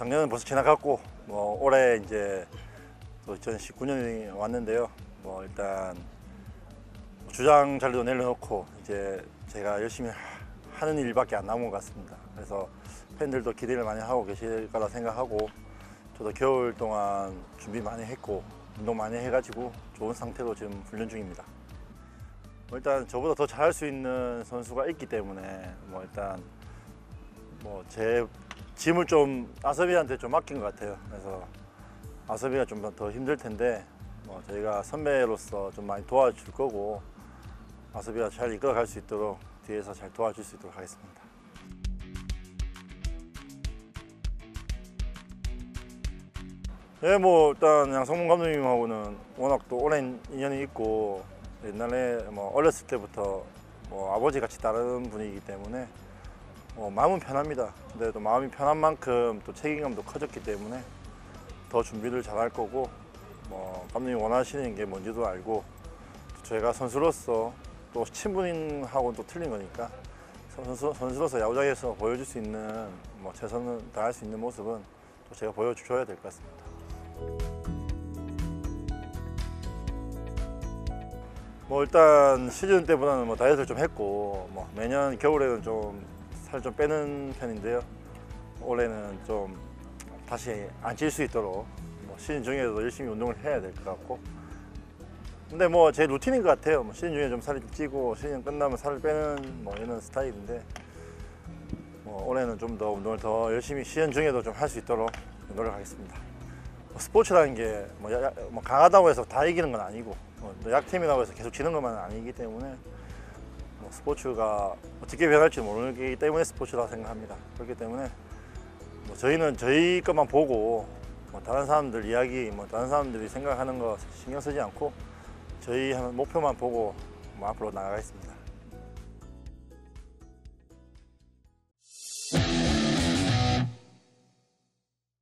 작년은 벌써 지나갔고 뭐 올해 이제 또 2019년이 왔는데요. 뭐 일단 주장 자리도 내려놓고 이제 제가 열심히 하는 일밖에 안 남은 것 같습니다. 그래서 팬들도 기대를 많이 하고 계실 거라 생각하고 저도 겨울 동안 준비 많이 했고 운동 많이 해가지고 좋은 상태로 지금 훈련 중입니다. 뭐 일단 저보다 더 잘할 수 있는 선수가 있기 때문에 뭐 일단 뭐제 짐을 좀 아섭이한테 좀 맡긴 것 같아요. 그래서 아섭이가 좀 더 힘들 텐데 뭐 저희가 선배로서 좀 많이 도와줄 거고 아섭이가 잘 이끌어갈 수 있도록 뒤에서 잘 도와줄 수 있도록 하겠습니다. 예, 뭐 일단 양성문 감독님하고는 워낙 또 오랜 인연이 있고 옛날에 뭐 어렸을 때부터 뭐 아버지 같이 다른 분이기 때문에 뭐 마음은 편합니다. 근데 또 마음이 편한 만큼 또 책임감도 커졌기 때문에 더 준비를 잘 할 거고 뭐 감독님 원하시는 게 뭔지도 알고 또 저희가 선수로서 또 친분하고는 또 틀린 거니까 선수, 선수로서 야구장에서 보여줄 수 있는 뭐 최선을 다할 수 있는 모습은 또 제가 보여줘야 될 것 같습니다. 뭐 일단 시즌 때보다는 뭐 다이어트를 좀 했고 뭐 매년 겨울에는 좀 살좀 빼는 편인데요. 올해는 좀 다시 안 찔 수 있도록 뭐 시즌 중에도 열심히 운동을 해야 될 것 같고 근데 뭐 제 루틴인 것 같아요. 뭐 시즌 중에 좀 살이 찌고 시즌 끝나면 살을 빼는 뭐 이런 스타일인데 뭐 올해는 좀 더 운동을 더 열심히 시즌 중에도 좀 할 수 있도록 노력하겠습니다. 뭐 스포츠라는 게뭐뭐 강하다고 해서 다 이기는 건 아니고 뭐또 약팀이라고 해서 계속 지는 것만 아니기 때문에 뭐 스포츠가 어떻게 변할지 모르기 때문에 스포츠라고 생각합니다. 그렇기 때문에 뭐 저희는 저희 것만 보고 뭐 다른 사람들 이야기, 뭐 다른 사람들이 생각하는 거 신경 쓰지 않고 저희 목표만 보고 뭐 앞으로 나가겠습니다.